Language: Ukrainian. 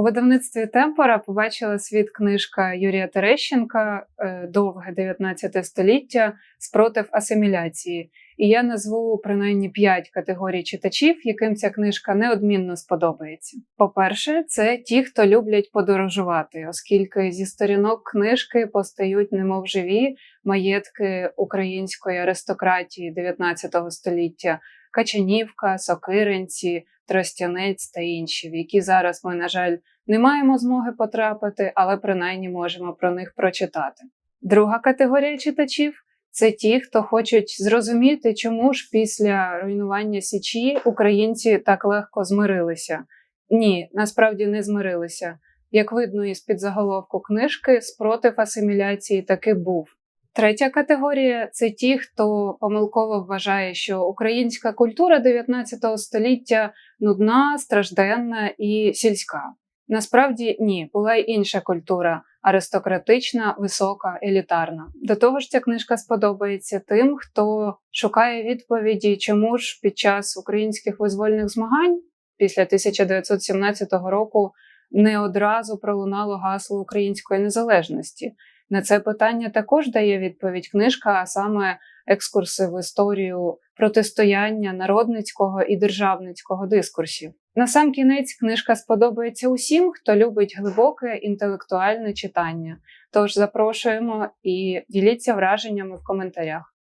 У видавництві Темпора побачила світ книжка Юрія Терещенка е, Довге 19 століття спротив асиміляції. І я назву принаймні п'ять категорій читачів, яким ця книжка неодмінно сподобається. По-перше, це ті, хто люблять подорожувати, оскільки зі сторінок книжки постають немов живі маєтки української аристократії 19 століття, Качанівка, Сокиринці, Тростянець та інші, в які зараз ми, на жаль, не маємо змоги потрапити, але принаймні можемо про них прочитати. Друга категорія читачів це ті, хто хочуть зрозуміти, чому ж після руйнування Січі українці так легко змирилися. Ні, насправді не змирилися. Як видно із підзаголовку книжки, спротив асиміляції таки був. Третя категорія це ті, хто помилково вважає, що українська культура 19 століття нудна, стражденна і сільська. Насправді ні, була й інша культура аристократична, висока, елітарна. До того ж, ця книжка сподобається тим, хто шукає відповіді, чому ж під час українських визвольних змагань після 1917 року не одразу пролунало гасло української незалежності. На це питання також дає відповідь книжка, а саме екскурси в історію протистояння народницького і державницького дискурсів. На сам кінець книжка сподобається усім, хто любить глибоке інтелектуальне читання. Тож запрошуємо і діліться враженнями в коментарях.